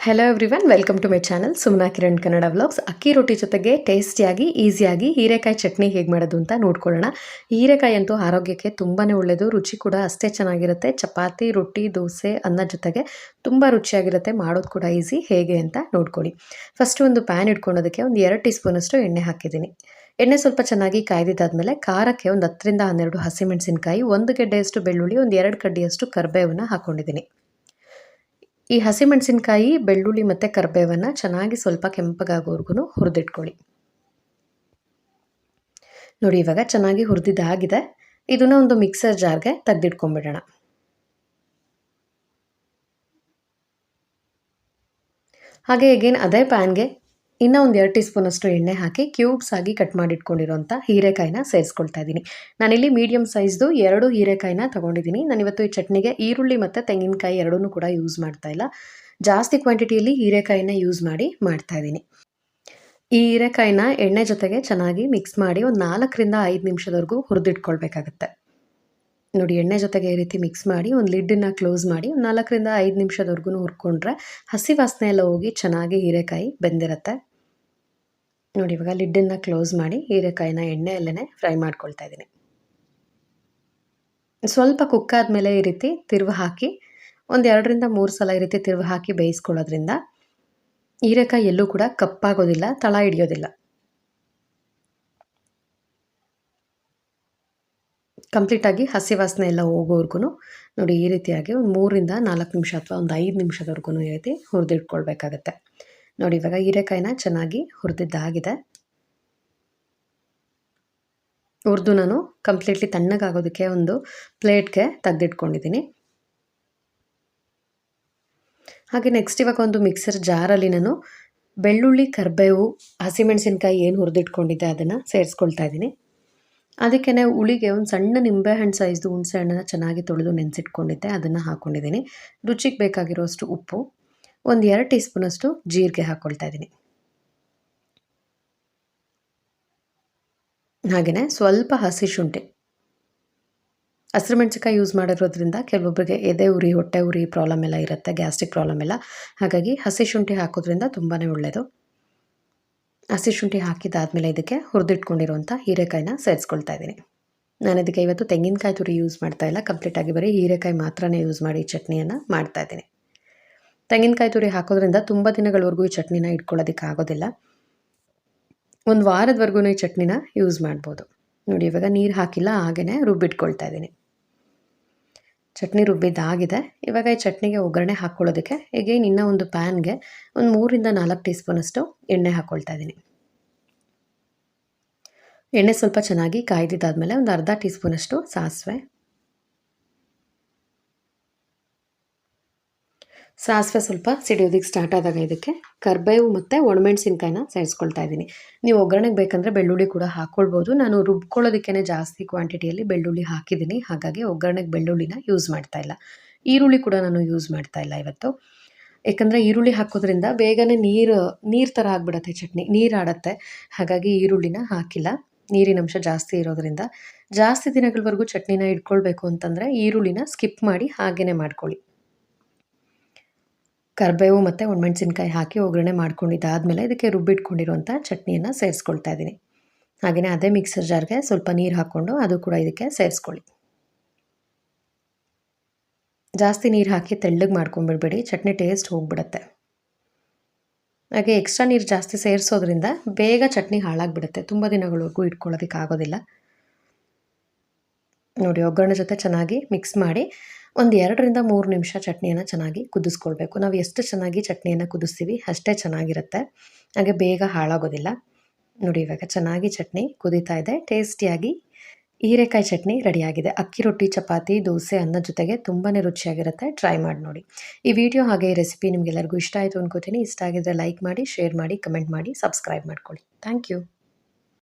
Hello everyone welcome to my channel Sumana Kiran Kannada vlogs ಅಕ್ಕಿ ರೊಟ್ಟಿ ಜೊತೆಗೆ ಟೇಸ್ಟಿಯಾಗಿ ಈಸಿಯಾಗಿ ಹೀರೆಕಾಯಿ ಚಟ್ನಿ ಹೇಗೆ ಮಾಡೋದು ಅಂತ ನೋಡ್ಕೊಳ್ಳೋಣ. ಹೀರೆಕಾಯಿ ಅಂತೂ ಆರೋಗ್ಯಕ್ಕೆ ತುಂಬಾ ಒಳ್ಳೆಯದು ರುಚಿ ಕೂಡ ಅಷ್ಟೇ ಚೆನ್ನಾಗಿರುತ್ತೆ. ಚಪಾತಿ, ರೊಟ್ಟಿ, ದೋಸೆ, ಅನ್ನ ಜೊತೆಗೆ ತುಂಬ ರುಚಿಯಾಗಿರುತ್ತೆ, ಮಾಡೋದು ಕೂಡ ಈಸಿ ಹೇಗೆ ಅಂತ ನೋಡ್ಕೊಳ್ಳಿ. ಫಸ್ಟ್ ಒಂದು ಪ್ಯಾನ್ ಇಟ್ಕೊಳೋದಕ್ಕೆ ಒಂದು ಎರಡು ಟೀ ಸ್ಪೂನಷ್ಟು ಎಣ್ಣೆ ಹಾಕಿದ್ದೀನಿ. ಎಣ್ಣೆ ಸ್ವಲ್ಪ ಚೆನ್ನಾಗಿ ಕಾಯ್ದಿದ್ದಾದ್ಮೇಲೆ ಖಾರಕ್ಕೆ ಒಂದು ಹತ್ತರಿಂದ ಹನ್ನೆರಡು ಹಸಿಮೆಣಸಿನಕಾಯಿ ಒಂದು ಗೆಡ್ಡೆಯಷ್ಟು ಬೆಳ್ಳುಳ್ಳಿ, ಒಂದು ಎರಡು ಕಡ್ಡಿಯಷ್ಟು ಕರ್ಬೇವನ್ನು ಹಾಕ್ಕೊಂಡಿದ್ದೀನಿ ಈ ಹಸಿಮೆಣಸಿನಕಾಯಿ, ಬೆಳ್ಳುಳ್ಳಿ ಮತ್ತು ಕರಿಬೇವನ್ನು ಚೆನ್ನಾಗಿ ಸ್ವಲ್ಪ ಕೆಂಪಗಾಗೋವರೆಗೂ ಹುರಿದಿಟ್ಕೊಳ್ಳಿ. ನೋಡಿ, ಇವಾಗ ಚೆನ್ನಾಗಿ ಹುರಿದಿದ್ದಾಗಿದೆ. ಇದನ್ನ ಒಂದು ಮಿಕ್ಸರ್ ಜಾರ್ಗೆ ತೆಗೆದಿಟ್ಕೊಂಡ್ಬಿಡೋಣ ಹಾಗೆ ಈಗೇನು ಅದೇ ಪ್ಯಾನ್ಗೆ ಇನ್ನೂ ಒಂದು ಎರಡು ಟೀ ಸ್ಪೂನಷ್ಟು ಎಣ್ಣೆ ಹಾಕಿ ಕ್ಯೂಬ್ಸ್ ಆಗಿ ಕಟ್ ಮಾಡಿಟ್ಕೊಂಡಿರೋಂಥ ಹೀರೆಕಾಯಿನ ಸೇರಿಸ್ಕೊಳ್ತಾ ಇದ್ದೀನಿ ನಾನಿಲ್ಲಿ ಮೀಡಿಯಮ್ ಸೈಜ್ದು ಎರಡು ಹೀರೆಕಾಯಿನ ತೊಗೊಂಡಿದ್ದೀನಿ ನಾನಿವತ್ತು ಈ ಚಟ್ನಿಗೆ ಈರುಳ್ಳಿ ಮತ್ತು ತೆಂಗಿನಕಾಯಿ ಎರಡೂ ಕೂಡ ಯೂಸ್ ಮಾಡ್ತಾ ಇಲ್ಲ. ಜಾಸ್ತಿ ಕ್ವಾಂಟಿಟಿಯಲ್ಲಿ ಹೀರೆಕಾಯಿನ ಯೂಸ್ ಮಾಡಿ ಮಾಡ್ತಾ ಇದ್ದೀನಿ ಈ ಹೀರೆಕಾಯಿನ ಎಣ್ಣೆ ಜೊತೆಗೆ ಚೆನ್ನಾಗಿ ಮಿಕ್ಸ್ ಮಾಡಿ ಒಂದು ನಾಲ್ಕರಿಂದ ಐದು ನಿಮಿಷದವರೆಗೂ ಹುರಿದಿಟ್ಕೊಳ್ಬೇಕಾಗತ್ತೆ. ನೋಡಿ, ಎಣ್ಣೆ ಜೊತೆಗೆ ಈ ರೀತಿ ಮಿಕ್ಸ್ ಮಾಡಿ ಒಂದು ಲಿಡ್ಡನ್ನ ಕ್ಲೋಸ್ ಮಾಡಿ ಒಂದು ನಾಲ್ಕರಿಂದ ಐದು ನಿಮಿಷದವರೆಗೂ ಹುರ್ಕೊಂಡ್ರೆ ಹಸಿ ವಾಸನೆ ಎಲ್ಲ ಹೋಗಿ ಚೆನ್ನಾಗಿ ಹೀರೆಕಾಯಿ ಬೆಂದಿರುತ್ತೆ. ನೋಡಿ, ಇವಾಗ ಲಿಡ್ಡನ್ನು ಕ್ಲೋಸ್ ಮಾಡಿ ಹೀರೆಕಾಯಿನ ಎಣ್ಣೆಯಲ್ಲೇ ಫ್ರೈ ಮಾಡ್ಕೊಳ್ತಾ ಇದ್ದೀನಿ. ಸ್ವಲ್ಪ ಕುಕ್ಕಾದ್ಮೇಲೆ ಈ ರೀತಿ ತಿರುವು ಹಾಕಿ, ಒಂದು ಎರಡರಿಂದ ಮೂರು ಸಲ ಈ ರೀತಿ ತಿರುವು ಹಾಕಿ ಬೇಯಿಸ್ಕೊಳ್ಳೋದ್ರಿಂದ ಹೀರೆಕಾಯಿ ಎಲ್ಲೂ ಕೂಡ ಕಪ್ಪಾಗೋದಿಲ್ಲ, ತಳ ಹಿಡಿಯೋದಿಲ್ಲ. ಕಂಪ್ಲೀಟಾಗಿ ಹಸಿ ವಾಸನೆ ಎಲ್ಲ ಹೋಗೋವರೆಗೂ ನೋಡಿ ಈ ರೀತಿಯಾಗಿ ಒಂದು ಮೂರಿಂದ ನಾಲ್ಕು ನಿಮಿಷ ಅಥವಾ ಒಂದು ಐದು ನಿಮಿಷದವರೆಗೂ ಈ ರೀತಿ ಹುರಿದಿಟ್ಕೊಳ್ಬೇಕಾಗತ್ತೆ. ನೋಡಿ, ಇವಾಗ ಹೀರೆಕಾಯಿನ ಚೆನ್ನಾಗಿ ಹುರಿದಿದ್ದಾಗಿದೆ ಹುರಿದು ನಾನು ಕಂಪ್ಲೀಟ್ಲಿ ತಣ್ಣಗಾಗೋದಕ್ಕೆ ಒಂದು ಪ್ಲೇಟ್ಗೆ ತೆಗೆದಿಟ್ಕೊಂಡಿದ್ದೀನಿ. ಹಾಗೆ ನೆಕ್ಸ್ಟ್ ಇವಾಗ ಒಂದು ಮಿಕ್ಸರ್ ಜಾರಲ್ಲಿ ನಾನು ಬೆಳ್ಳುಳ್ಳಿ, ಕರಿಬೇವು, ಹಸಿಮೆಣಸಿನ್ಕಾಯಿ ಏನು ಹುರಿದಿಟ್ಕೊಂಡಿದ್ದೆ ಅದನ್ನು ಸೇರಿಸ್ಕೊಳ್ತಾ ಇದ್ದೀನಿ. ಅದಕ್ಕೆ ಹುಳಿಗೆ ಒಂದು ಸಣ್ಣ ನಿಂಬೆಹಣ್ಣು ಸೈಜ್ದು ಹುಣಸೆ ಹಣ್ಣನ್ನು ಚೆನ್ನಾಗಿ ತೊಳೆದು ನೆನೆಸಿಟ್ಕೊಂಡಿದ್ದೆ, ಅದನ್ನು ಹಾಕ್ಕೊಂಡಿದ್ದೀನಿ ರುಚಿಗೆ ಬೇಕಾಗಿರೋಷ್ಟು ಉಪ್ಪು. ಒಂದು ಎರಡು ಟೀ ಸ್ಪೂನಷ್ಟು ಜೀರಿಗೆ ಹಾಕ್ಕೊಳ್ತಾ ಇದ್ದೀನಿ. ಹಾಗೆಯೇ ಸ್ವಲ್ಪ ಹಸಿ ಶುಂಠಿ. ಹಸಿರು ಮೆಣಸಿಕಾಯಿ ಯೂಸ್ ಮಾಡಿರೋದ್ರಿಂದ ಕೆಲವೊಬ್ಬರಿಗೆ ಎದೆ ಉರಿ, ಹೊಟ್ಟೆ ಉರಿ ಪ್ರಾಬ್ಲಮ್ ಎಲ್ಲ ಇರುತ್ತೆ ಗ್ಯಾಸ್ಟ್ರಿಕ್ ಪ್ರಾಬ್ಲಮ್ ಎಲ್ಲ. ಹಾಗಾಗಿ ಹಸಿ ಶುಂಠಿ ಹಾಕೋದ್ರಿಂದ ತುಂಬಾ ಒಳ್ಳೆಯದು ಹಸಿ ಶುಂಠಿ ಹಾಕಿದ್ದಾದಮೇಲೆ ಇದಕ್ಕೆ ಹುರಿದಿಟ್ಕೊಂಡಿರುವಂಥ ಹೀರೆಕಾಯಿನ ಸೇರಿಸ್ಕೊಳ್ತಾ ಇದ್ದೀನಿ. ನಾನು ಇದಕ್ಕೆ ಇವತ್ತು ತೆಂಗಿನಕಾಯಿ ತುರಿ ಯೂಸ್ ಮಾಡ್ತಾ ಇಲ್ಲ ಕಂಪ್ಲೀಟಾಗಿ ಬರೀ ಹೀರೆಕಾಯಿ ಮಾತ್ರನೇ ಯೂಸ್ ಮಾಡಿ ಚಟ್ನಿಯನ್ನು ಮಾಡ್ತಾ ಇದ್ದೀನಿ. ತೆಂಗಿನಕಾಯಿ ತುರಿ ಹಾಕೋದ್ರಿಂದ ತುಂಬ ದಿನಗಳವರೆಗೂ ಈ ಚಟ್ನಿನ ಇಟ್ಕೊಳ್ಳೋದಕ್ಕೆ ಆಗೋದಿಲ್ಲ. ಒಂದು ವಾರದವರೆಗೂ ಈ ಚಟ್ನಿನ ಯೂಸ್ ಮಾಡ್ಬೋದು. ನೋಡಿ, ಇವಾಗ ನೀರು ಹಾಕಿಲ್ಲ ಹಾಗೆಯೇ ರುಬ್ಬಿಟ್ಕೊಳ್ತಾ ಇದ್ದೀನಿ. ಚಟ್ನಿ ರುಬ್ಬಿದ್ದಾಗಿದೆ. ಇವಾಗ ಈ ಚಟ್ನಿಗೆ ಒಗ್ಗರಣೆ ಹಾಕ್ಕೊಳ್ಳೋದಕ್ಕೆ ಈಗೇನು ಇನ್ನೂ ಒಂದು ಪ್ಯಾನ್ಗೆ ಒಂದು ಮೂರಿಂದ ನಾಲ್ಕು ಟೀ ಸ್ಪೂನಷ್ಟು ಎಣ್ಣೆ ಹಾಕ್ಕೊಳ್ತಾ ಇದ್ದೀನಿ. ಎಣ್ಣೆ ಸ್ವಲ್ಪ ಚೆನ್ನಾಗಿ ಕಾಯ್ದಿದ್ದಾದಮೇಲೆ ಒಂದು ಅರ್ಧ ಟೀ ಸ್ಪೂನಷ್ಟು ಸಾಸಿವೆ ಸಾಸಿವೆ ಸ್ವಲ್ಪ ಸಿಡಿಯೋದಕ್ಕೆ ಸ್ಟಾರ್ಟ್ ಆದಾಗ ಇದಕ್ಕೆ ಕರ್ಬೇವು ಮತ್ತು ಒಣಮೆಣ್ಸಿನ್ಕಾಯಿನ ಸೇರಿಸ್ಕೊಳ್ತಾ ಇದ್ದೀನಿ. ನೀವು ಒಗ್ಗರಣೆಗೆ ಬೇಕಂದರೆ ಬೆಳ್ಳುಳ್ಳಿ ಕೂಡ ಹಾಕ್ಕೊಳ್ಬೋದು ನಾನು ರುಬ್ಕೊಳ್ಳೋದಕ್ಕೇ ಜಾಸ್ತಿ ಕ್ವಾಂಟಿಟಿಯಲ್ಲಿ ಬೆಳ್ಳುಳ್ಳಿ ಹಾಕಿದ್ದೀನಿ. ಹಾಗಾಗಿ ಒಗ್ಗರಣೆಗೆ ಬೆಳ್ಳುಳ್ಳಿನ ಯೂಸ್ ಮಾಡ್ತಾ ಇಲ್ಲ. ಈರುಳ್ಳಿ ಕೂಡ ನಾನು ಯೂಸ್ ಮಾಡ್ತಾ ಇಲ್ಲ ಇವತ್ತು. ಏಕೆಂದರೆ ಈರುಳ್ಳಿ ಹಾಕೋದ್ರಿಂದ ಬೇಗನೆ ನೀರು ನೀರು ಥರ ಆಗಿಬಿಡತ್ತೆ ಚಟ್ನಿ, ನೀರು ಆಡತ್ತೆ. ಹಾಗಾಗಿ ಈರುಳ್ಳಿನ ಹಾಕಿಲ್ಲ. ನೀರಿನಂಶ ಜಾಸ್ತಿ ಇರೋದ್ರಿಂದ ಜಾಸ್ತಿ ದಿನಗಳವರೆಗೂ ಚಟ್ನಿನ ಇಟ್ಕೊಳ್ಬೇಕು ಅಂತಂದರೆ ಈರುಳ್ಳಿನ ಸ್ಕಿಪ್ ಮಾಡಿ ಹಾಗೇ ಮಾಡ್ಕೊಳ್ಳಿ. ಕರಿಬೇವು ಮತ್ತು ಒಣಮೆಣ್ಸಿನ್ಕಾಯಿ ಹಾಕಿ ಒಗ್ಗರಣೆ ಮಾಡ್ಕೊಂಡಿದ್ದಾದಮೇಲೆ ಇದಕ್ಕೆ ರುಬ್ಬಿಟ್ಕೊಂಡಿರುವಂಥ ಚಟ್ನಿಯನ್ನು ಸೇರಿಸ್ಕೊಳ್ತಾ ಇದ್ದೀನಿ ಹಾಗೆಯೇ ಅದೇ ಮಿಕ್ಸರ್ ಜಾರ್ಗೆ ಸ್ವಲ್ಪ ನೀರು ಹಾಕ್ಕೊಂಡು ಅದು ಕೂಡ ಇದಕ್ಕೆ ಸೇರಿಸ್ಕೊಳ್ಳಿ. ಜಾಸ್ತಿ ನೀರು ಹಾಕಿ ತೆಳ್ಳಗೆ ಮಾಡ್ಕೊಂಬಿಡ್ಬೇಡಿ, ಚಟ್ನಿ ಟೇಸ್ಟ್ ಹೋಗ್ಬಿಡುತ್ತೆ. ಹಾಗೆ ಎಕ್ಸ್ಟ್ರಾ ನೀರು ಜಾಸ್ತಿ ಸೇರಿಸೋದ್ರಿಂದ ಬೇಗ ಚಟ್ನಿ ಹಾಳಾಗಿಬಿಡುತ್ತೆ, ತುಂಬ ದಿನಗಳವರೆಗೂ ಇಟ್ಕೊಳ್ಳೋದಕ್ಕೆ ಆಗೋದಿಲ್ಲ ನೋಡಿ, ಒಗ್ಗರಣೆ ಜೊತೆ ಚೆನ್ನಾಗಿ ಮಿಕ್ಸ್ ಮಾಡಿ ಒಂದು ಎರಡರಿಂದ ಮೂರು ನಿಮಿಷ ಚಟ್ನಿಯನ್ನು ಚೆನ್ನಾಗಿ ಕುದಿಸ್ಕೊಳ್ಬೇಕು. ನಾವು ಎಷ್ಟು ಚೆನ್ನಾಗಿ ಚಟ್ನಿಯನ್ನು ಕುದಿಸ್ತೀವಿ ಅಷ್ಟೇ ಚೆನ್ನಾಗಿರುತ್ತೆ. ಹಾಗೆ ಬೇಗ ಹಾಳಾಗೋದಿಲ್ಲ. ನೋಡಿ ಇವಾಗ ಚೆನ್ನಾಗಿ ಚಟ್ನಿ ಕುದೀತಾ ಇದೆ. ಟೇಸ್ಟಿಯಾಗಿ ಹೀರೆಕಾಯಿ ಚಟ್ನಿ ರೆಡಿಯಾಗಿದೆ. ಅಕ್ಕಿ ರೊಟ್ಟಿ, ಚಪಾತಿ, ದೋಸೆ, ಅನ್ನ ಜೊತೆಗೆ ತುಂಬಾ ರುಚಿಯಾಗಿರುತ್ತೆ. ಟ್ರೈ ಮಾಡಿ ನೋಡಿ. ಈ ವಿಡಿಯೋ ಹಾಗೆ ಈ ರೆಸಿಪಿ ನಿಮಗೆಲ್ಲರಿಗೂ ಇಷ್ಟ ಆಯಿತು ಅಂದ್ಕೋತೀನಿ ಇಷ್ಟ ಆಗಿದ್ರೆ ಲೈಕ್ ಮಾಡಿ ಶೇರ್ ಮಾಡಿ ಕಮೆಂಟ್ ಮಾಡಿ ಸಬ್ಸ್ಕ್ರೈಬ್ ಮಾಡ್ಕೊಳ್ಳಿ. Thank you